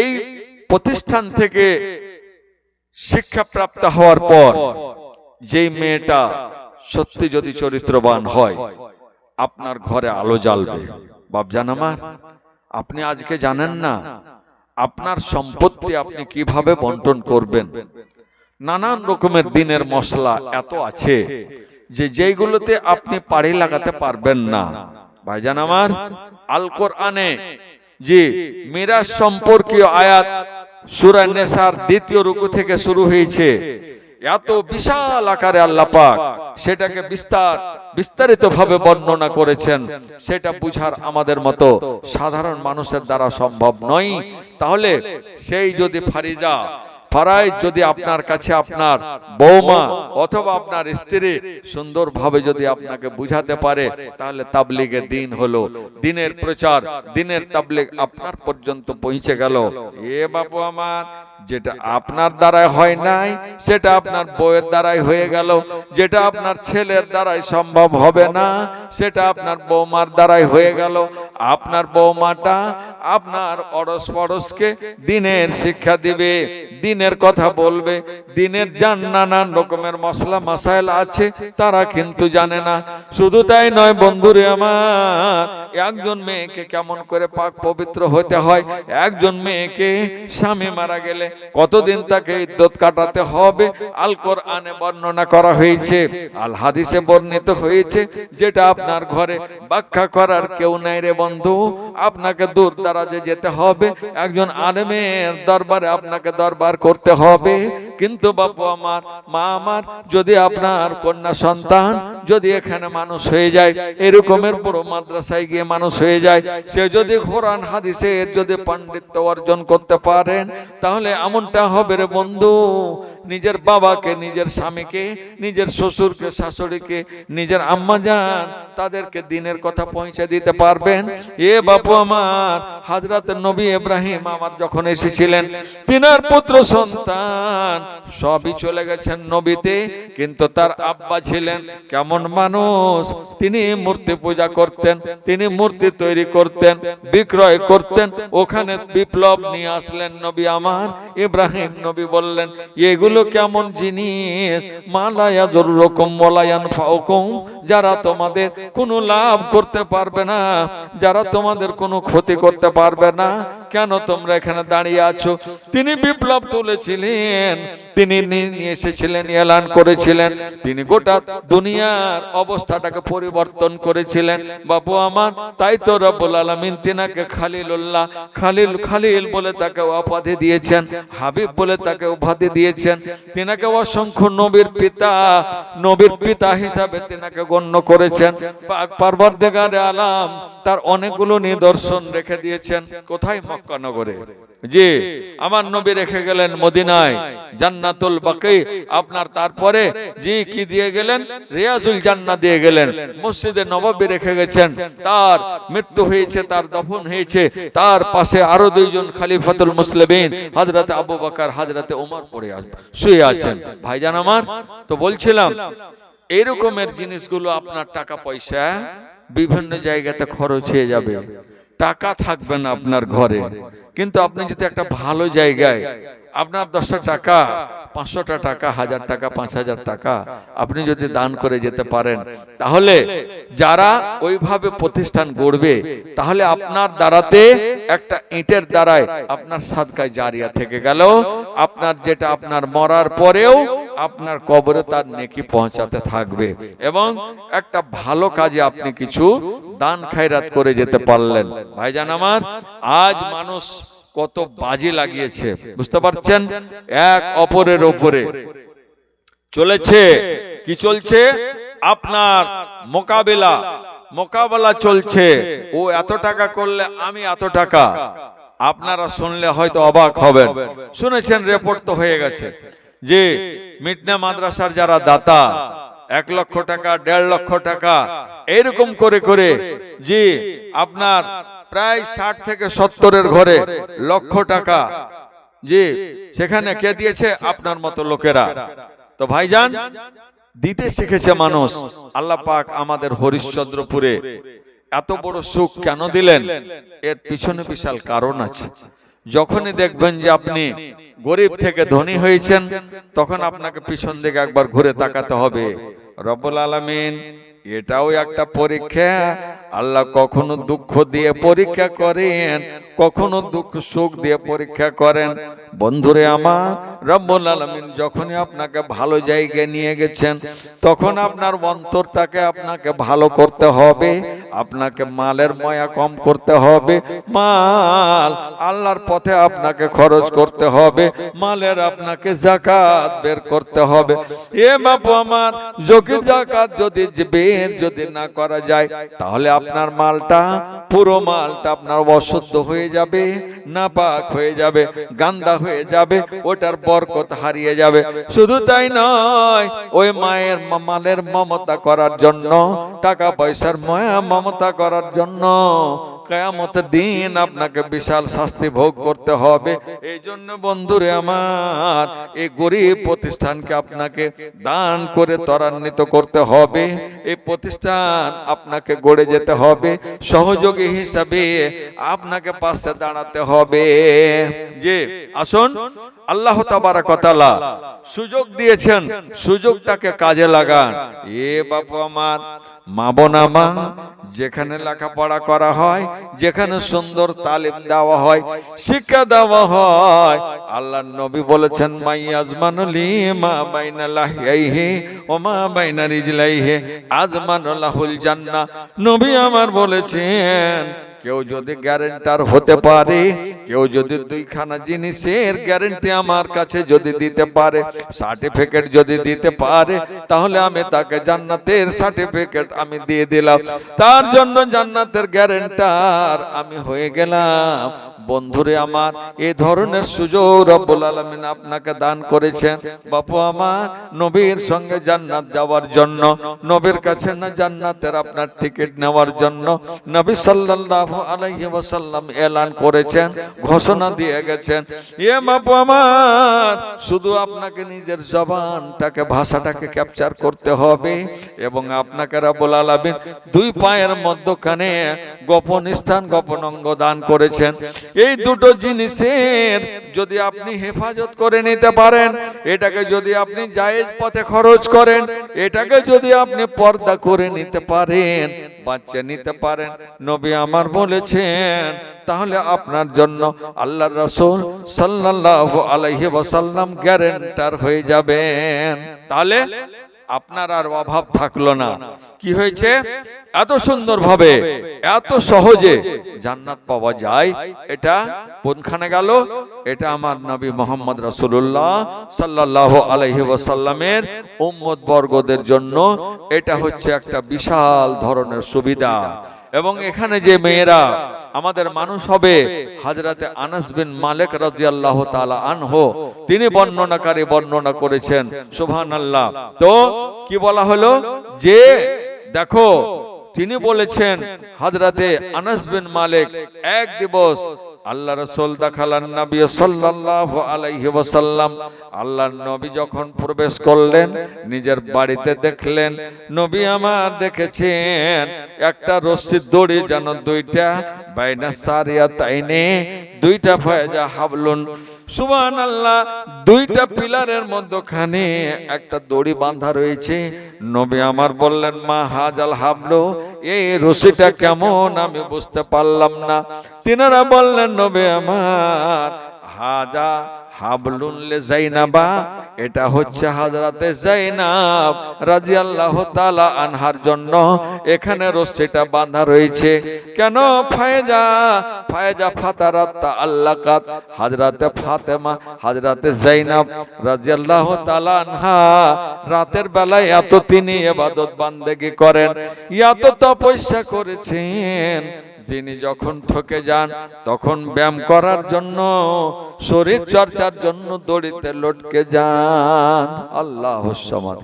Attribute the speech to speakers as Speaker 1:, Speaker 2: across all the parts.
Speaker 1: এই প্রতিষ্ঠান থেকে শিক্ষাপ্রাপ্ত হওয়ার পর যেই মেয়েটা সত্যি যদি চরিত্রবান হয়, আপনার ঘরে আলো জ্বালবে। বাবজান আমার, আপনি আজকে জানেন না, আপনার সম্পত্তি আপনি কীভাবে বন্টন করবেন? নানান রকমের দিনের মশলা এত আছে যে যেইগুলোতে আপনি পাড়ি লাগাতে পারবেন না। ভাইজান আমার, আল কোরআনে যে মিরাজ সম্পর্কীয় আয়াত সুরা নেসার দ্বিতীয় রুকু থেকে শুরু হয়েছে। এত বিশাল আকারে আল্লাহ পাক সেটাকে বিস্তার বিস্তারিত ভাবে বর্ণনা করেছেন। সেটা বুঝার আমাদের মতো সাধারণ মানুষের দ্বারা সম্ভব নয়। তাহলে সেই যদি ফারিজা ফারাই যদি আপনার কাছে আপনার বৌমা অথবা আপনার স্ত্রী সুন্দরভাবে যদি আপনাকে বুঝাতে পারে তাহলে তাবলিগে দিন হলো দিনের প্রচার দিনের তাবলিগ আপনার পর্যন্ত পৌঁছে গেল এ বাবু আমার যেটা আপনার দ্বারাই হয় নাই সেটা আপনার বউয়ের দ্বারাই হয়ে গেল যেটা আপনার ছেলের দ্বারাই সম্ভব হবে না সেটা আপনার বৌমার দ্বারাই হয়ে গেল আপনার বৌমাটা আপনার অরস পরশকে দিনের শিক্ষা দিবে দিনের কথা বলবে, দিনের যান নানান রকমের মশলা মাসাইল আছে, তারা কিন্তু জানে না। শুধু তাই নয় বন্ধুরে আমার একজন মেয়েকে কেমন করে পাক পবিত্র হতে হয়? একজন মেয়েকে স্বামী মারা গেলে কতদিন তাকে ইদ্যত কাটাতে হবে? আল কোরআনে বর্ণনা করা হয়েছে, আল হাদিসে বর্ণিত হয়েছে, যেটা আপনার ঘরে ব্যাখ্যা করার কেউ নাই রে বন্ধু। আপনাকে দূর দারাজে যেতে হবে, একজন আলেমের দরবারে আপনাকে দরবার করতে হবে। কিন্তু বাপু আমার, মা আমার, যদি আপনার কন্যা সন্তান যদি এখানে মানুষ হয়ে যায়, এরকমের বড় মাদ্রাসায় গিয়ে মানুষ হয়ে যায়, সে যদি কোরআন হাদিসে যদি পাণ্ডিত্য অর্জন করতে পারেন, তাহলে এমনটা হবে রে বন্ধু, নিজের বাবাকে, নিজের স্বামীকে, নিজের শ্বশুরকে, শাশুড়িকে, নিজের আম্মা যান তাদেরকে দিনের কথা পৌঁছে দিতে পারবেন? এ বাপু আমার হাজরাত নবী ইব্রাহিম আমার যখন এসেছিলেন তিনার পুত্র সন্তান সবই চলে গেছেন নবীতে কিন্তু তার আব্বা ছিলেন কেমন মানুষ? তিনি মূর্তি পূজা করতেন তিনি মূর্তি তৈরি করতেন বিক্রয় করতেন ওখানে বিপ্লব নিয়ে আসলেন নবী আমার। ইব্রাহিম নবী বললেন এগুলো কেমন জিনিস? মালায়া জরুরকম মলায়ান ফাউকুম যারা তোমাদের কোনো লাভ করতে পারবে না যারা তোমাদের কোনো ক্ষতি করতে পারবে না কেন তোমরা এখানে দাঁড়িয়ে আছো? তিনি বিপ্লব তুলেছিলেন। তিনি নিয়ে এসেছিলেন, এলান করেছিলেন। তিনি গোটা দুনিয়ার অবস্থাটাকে পরিবর্তন করেছিলেন। বাবু আমার, তাই তো রব্বুল আলামিন তিনাকে খালিলুল্লাহ, খালিল খালিল বলে তাকে উপাধি দিয়েছেন, হাবিব বলে তাকে উপাধি দিয়েছেন। তিনাকে অসংখ্য নবীর পিতা নবীর পিতা হিসাবে তিনাকে গণ্য করেছেন। পাক পারবরদেগারে আলাম তার অনেকগুলো নিদর্শন রেখে দিয়েছেন। কোথায় মক্কা নগরে? জি, আমার নবী রেখে গেলেন মদিনায়। জান্নাতুল বাকি, আপনার তারপরে জি কি দিয়ে গেলেন? রিয়াজুল জান্নাত দিয়ে গেলেন। মসজিদে নবাবী রেখে গেছেন। তার মৃত্যু হয়েছে, তার দফন হয়েছে। তার পাশে আরও দুইজন খালিফাতুল মুসলিমিন, হযরতে আবু বকর, হযরতে ওমর আসবে শুয়ে আছেন। ভাইজান আমার, তো বলছিলাম, এরকমের জিনিসগুলো আপনার টাকা পয়সা বিভিন্ন জায়গাতে খরচ হয়ে যাবে। টাকা থাকবে না আপনার ঘরে। কিন্তু আপনি যদি একটা ভালো জায়গায়, আপনার দশটা টাকা, পাঁচশোটা টাকা, হাজার টাকা, পাঁচ হাজার টাকা আপনি যদি দান করে যেতে পারেন, তাহলে যারা ওইভাবে প্রতিষ্ঠান গড়বে, তাহলে আপনার দ্বারাতে একটা ইটের দ্বারায় আপনার সাদকায় জারিয়া থেকে গেল। আপনার যেটা আপনার মরার পরেও আপনার কবরে তার নেকি পৌঁছাতে থাকবে এবং একটা ভালো কাজে আপনি কিছু দান খায়রাত করে যেতে পারলেন। ভাইজান আমার, আজ মানুষ কত বাজি লাগিয়েছে, বুঝতে পারছেন? এক অপরের ওপরে। চলেছে? কি চলছে? আপনার মোকাবেলা। মোকাবেলা চলছে। ও এত টাকা করলে আমি এত টাকা। আপনারা শুনলে হয়তো অবাক হবেন। শুনেছেন রেপোর্ট তো হয়ে গেছে। যে মিটনা মাদ্রাসার যারা দাতা, এক লক্ষ টাকা, দেড় লক্ষ টাকা, এরকম করে করে যে আপনার প্রায় ষাট থেকে সত্তরের ঘরে লক্ষ টাকা, যে সেখানে কে দিয়েছে? আপনার মতো লোকেরা। তো ভাইজান, দিতে শিখেছে মানুষ, আল্লাহ পাক আমাদের হরিশ্চন্দ্রপুরে এত বড় সুখ কেন দিলেন? এর পিছনে বিশাল কারণ আছে। যখনই দেখবেন যে আপনি গরিব থেকে ধনী হয়েছেন তখন আপনাকে পিছন দিকে একবার ঘুরে তাকাতে হবে। রবুল আলমিন এটাও একটা পরীক্ষা। আল্লাহ কখনো দুঃখ দিয়ে পরীক্ষা করেন কখনো দুঃখ সুখ দিয়ে পরীক্ষা করেন। বন্ধুরে আমার রব্বুল আলামিন যখনই আপনাকে ভালো জায়গায় নিয়ে গেছেন, তখন আপনার অন্তরটাকে আপনাকে ভালো করতে হবে, আপনাকে মালের ময়া কম করতে হবে, মাল আল্লাহর পথে আপনাকে খরচ করতে হবে, মালের আপনাকে জাকাত বের করতে হবে। এ বাপু আমার যোগী জাকাত যদি বের যদি না করা যায়, তাহলে আপনার মালটা, পুরো মালটা আপনার অশুদ্ধ হয়ে যাবে, নাপাক হয়ে যাবে, গান্দা হয়ে যাবে, ওটার বরকত হারিয়ে যাবে। শুধু তাই নয়, ওই মায়ের মালের মমতা করার জন্য, টাকা পয়সার মায়া মমতা করার জন্য কেয়ামতের দিন আপনাকে বিশাল শাস্তি ভোগ করতে হবে। এই জন্য বন্ধুরে আমার, এই গরিব প্রতিষ্ঠানকে আপনাকে দান করে ত্বরান্বিত করতে হবে। এই প্রতিষ্ঠান আপনাকে গড়ে যেতে হবে। সহযোগী হিসাবে আপনাকে পাশে দাঁড়াতে হবে। যে আসুন। আল্লাহ তাবারাকাতালা সুযোগ দিয়েছেন। সুযোগটাকে কাজে লাগান। এ বাপু আমার মা যেখানে লেখাপড়া করা হয়, যেখানে সুন্দর তালিম দেওয়া হয়, শিক্ষা দেওয়া হয়। আল্লাহ নবী বলেছেন মাই আজমানুলি মা বাইনা ও মা আজমানুল্লাহুল জান্নাহ। নবী আমার বলেছেন কেউ যদি গ্যারেন্টার হতে পারে, কেউ যদি দুইখানা জিনিসের গ্যারেন্টি আমার কাছে যদি দিতে পারে, সার্টিফিকেট যদি দিতে পারে, তাহলে আমি তাকে জান্নাতের সার্টিফিকেট আমি দিয়ে দিলাম। তার জন্য জান্নাতের গ্যারেন্টার আমি হয়ে গেলাম। বন্ধুরে আমার, এ ধরনের সুযোগ রব্বুল আলামিন আপনাকে দান করেছেন। বাপু আমার, নবীর সঙ্গে জান্নাত যাওয়ার জন্য, নবীর কাছে না জান্নাতের আপনার টিকিট নেওয়ার জন্য, নবী সাল্লাল্লাহু আলাইহি ওয়াসাল্লাম এলান করেছেন, ঘোষণা দিয়ে গেছেন, এ বাপু শুধু আপনাকে নিজের জবানটাকে, ভাষাটাকে ক্যাপচার করতে হবে এবং আপনাকে রাব্বুল আলামিন দুই পায়ের মধ্যখানে গোপন স্থান, গোপন অঙ্গ দান করেছেন। এই দুটো জিনিসের যদি আপনি হেফাজত করে নিতে পারেন, এটাকে যদি আপনি জায়েজ পথে খরচ করেন, এটাকে যদি আপনি পর্দা করে নিতে পারেন বাচ্চা নিতে পারেন। নবী আমার বলেছেন, তাহলে আপনার জন্য আল্লাহ রাসুল সাল্লাহ আলহ্লাম গ্যারেন্টার হয়ে যাবেন। তাহলে আপনার আর অভাব থাকল না। কি হয়েছে? এত সুন্দর ভাবে এত সহজে জান্নাত পাওয়া যায়। এটা কোনখানে গেল? এটা আমার নবী মোহাম্মদ রাসূলুল্লাহ সাল্লাল্লাহু আলাইহি ওয়াসাল্লামের উম্মত বর্গদের জন্য। এটা হচ্ছে একটা বিশাল ধরনের সুবিধা। এবং এখানে যে মেয়েরা আমাদের মানুষ হবে হাজরাতে আনাস বিন মালিক রাদিয়াল্লাহু তাআলা আনহু। তিনি বর্ণনাকারী বর্ণনা করেছেন। সুবহানাল্লাহ। তো কি বলা হলো? যে দেখো তিনি বলেছেন হাজরাতে আনাস বিন মালিক এক দিবস আল্লাহ রসুল দেখালান নবী সাল্লাল্লাহু আলাইহি ওয়াসাল্লাম। আল্লাহর নবী যখন প্রবেশ করলেন নিজের বাড়িতে দেখলেন নবী আমার দেখেছেন একটা রশ্মির দড়ি যেন দুইটা বাইনা সারিয়া তাইনে, দুইটা ফয়জা হাবলুন। সুবহান আল্লাহ দুইটা পিলারের মধ্যখানে একটা দড়ি বাঁধা রয়েছে। নবী আমার বললেন, মা হাজাল হাবলো, এই রশিটা কেমন আমি বুঝতে পারলাম না। তিনারা বললেন, নবী আমার, হাজা হাবলুন লে জাইনাবা এটা হচ্ছে হাজরাতে জাইনাব রাদিয়াল্লাহু তাআলা আনহার জন্য। এখানে রশ্মিটা বাঁধা রয়েছে। কেন? ফায়জা ফায়জা ফাতারাত আল্লাকাত হাজরাতে ফাতেমা, হাজরাতে জাইনাব রাদিয়াল্লাহু তাআলা আনহা। রাতের বেলায় এত তিনি ইবাদত বান্দেগি করেন, এত তপস্যা করেছেন। যিনি যখন ঠকে যান, তখন ব্যায়াম করার জন্য, শরীর চর্চার জন্য দড়িতে লটকে যান। আল্লাহ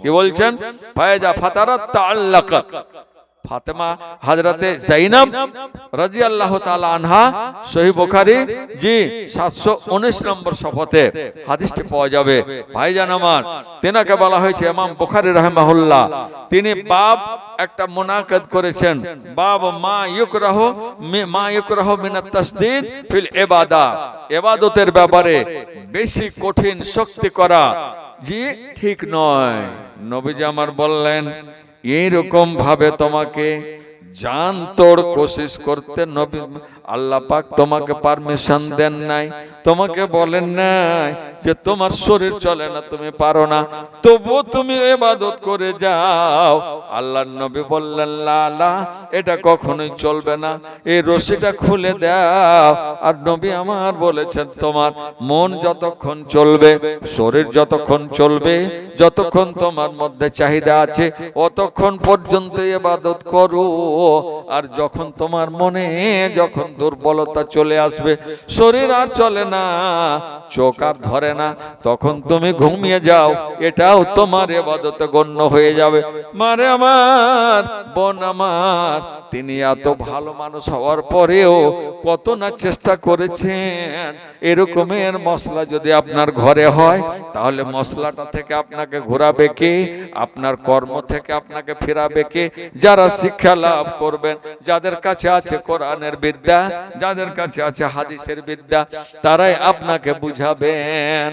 Speaker 1: কি বলছেন? ফায়জা ফাতারাত আল্লাকাত ফাতেমা হাজরাতে জাইনাব রাজি আল্লাহ আনহা সহি বুখারী জি সাতশো উনিশ নম্বর শপথে হাদিসটি পাওয়া যাবে। ভাইজান আমার তেনাকে বলা হয়েছে এমাম বুখারী রাহমাহুল্লাহ। তিনি বাপ একটা মুনাকাদ করেছেন। বাব মা ইউকরাহ মি- মা ইউকরাহ মিনাত তাসদীদ ফিল ইবাদা। ইবাদতের ব্যাপারে বেশি কঠিন শক্তি করা জি ঠিক নয়। নবীজি আমার বললেন এইরকম ভাবে তোমাকে জান তোর কোশিশ করতে নবী আল্লাহ পাক তোমাকে পারমিশন দেন নাই। তোমাকে বলেন নাই যে তোমার শরীর চলে না, তুমি পারো না। তবু তুমি ইবাদত করে যাও। আল্লাহর নবী বললেন, লা লা, এটা কখনোই চলবে না। এই রশিটা খুলে দাও। আর নবী আমার বলেছেন, তোমার মন যতক্ষণ চলবে, শরীর যতক্ষণ চলবে, যতক্ষণ তোমার মধ্যে চাহিদা আছে, অতক্ষণ পর্যন্ত এবাদত করো। আর যখন তোমার মনে যখন দুর্বলতা চলে আসবে, শরীর আর চলে না, চোখ আর ধরে না, তখন তুমি ঘুমিয়ে যাও, এটাও তোমার এবাদতে গণ্য হয়ে যাবে। মারে আমার, বোন আমার তিনি এত ভালো মানুষ হওয়ার পরেও কত না চেষ্টা করেছেন। এরকমের মশলা যদি আপনার ঘরে হয়, তাহলে মশলাটা থেকে আপনাকে ঘোরাবে কে? আপনার কর্ম থেকে আপনাকে ফেরাবে কে? যারা শিক্ষা লাভ করবেন, যাদের কাছে আছে কোরআনের বিদ্যা, যাদের কাছে আছে হাদিসের বিদ্যা, তারাই আপনাকে বুঝাবেন।